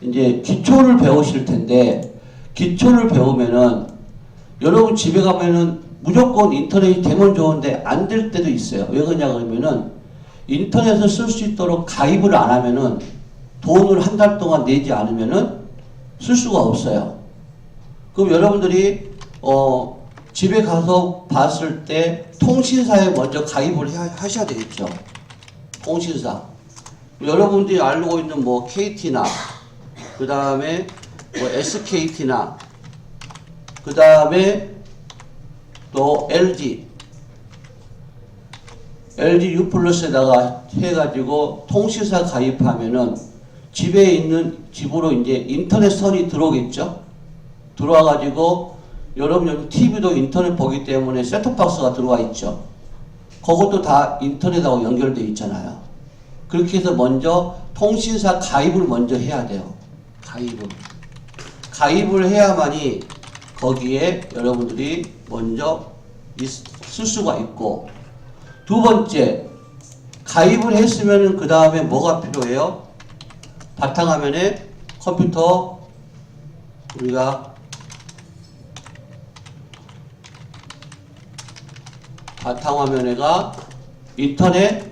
이제 기초를 배우실 텐데 기초를 배우면은 여러분 집에 가면은 무조건 인터넷이 되면 좋은데 안 될 때도 있어요. 왜 그러냐 그러면은 인터넷을 쓸 수 있도록 가입을 안 하면은 돈을 한 달 동안 내지 않으면은 쓸 수가 없어요. 그럼 여러분들이 어 집에 가서 봤을 때 통신사에 먼저 가입을 해- 하셔야 되겠죠. 통신사. 여러분들이 알고 있는 뭐 KT나 그 다음에 뭐 SKT나 그 다음에 또 LG LG U 플러스에다가 해가지고 통신사 가입하면은 집에 있는 집으로 이제 인터넷 선이 들어오겠죠. 들어와가지고 여러분 여기 TV도 인터넷 보기 때문에 셋톱박스가 들어와 있죠. 그것도 다 인터넷하고 연결돼 있잖아요. 그렇게 해서 먼저 통신사 가입을 먼저 해야 돼요. 가입을. 가입을 해야만이 거기에 여러분들이 먼저 있- 쓸 수가 있고 두 번째 가입을 했으면은 그 다음에 뭐가 필요해요? 바탕화면에 컴퓨터 우리가 바탕화면에가 인터넷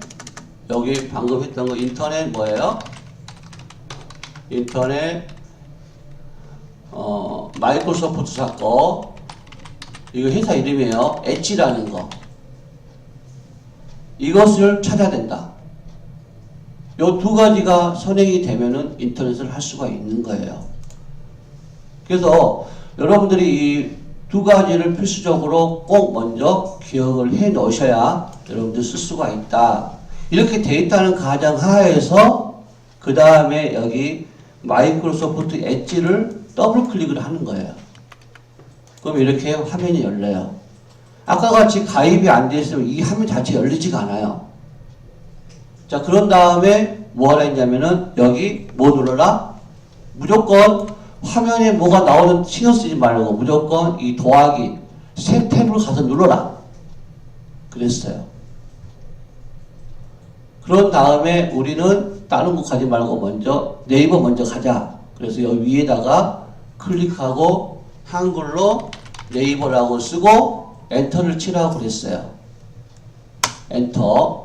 여기 방금 했던 거 인터넷 뭐예요? 인터넷 어 마이크로소프트 사거 이거 회사 이름이에요. 엣지라는 거 이것을 찾아야 된다. 요 두 가지가 선행이 되면은 인터넷을 할 수가 있는 거예요. 그래서 여러분들이 이 두 가지를 필수적으로 꼭 먼저 기억을 해 놓으셔야 여러분들 쓸 수가 있다. 이렇게 돼 있다는 가정 하에서 그 다음에 여기 마이크로소프트 엣지를 더블 클릭을 하는 거예요. 그럼 이렇게 화면이 열려요. 아까 같이 가입이 안 돼 있으면 이 화면 자체 열리지가 않아요. 자, 그런 다음에 뭐 하라 했냐면은 여기 뭐 눌러라? 무조건 화면에 뭐가 나오는 신경 쓰지 말고 무조건 이 더하기 새 탭을 가서 눌러라. 그랬어요. 그런 다음에 우리는 다른 곳 가지 말고 먼저 네이버 먼저 가자. 그래서 여기 위에다가 클릭하고 한글로 네이버라고 쓰고 엔터를 치라고 그랬어요. 엔터.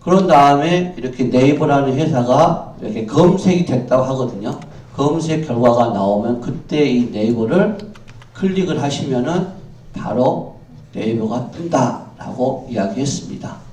그런 다음에 이렇게 네이버라는 회사가 이렇게 검색이 됐다고 하거든요. 검색 결과가 나오면 그때 이 네이버를 클릭을 하시면은 바로 네이버가 뜬다라고 이야기했습니다.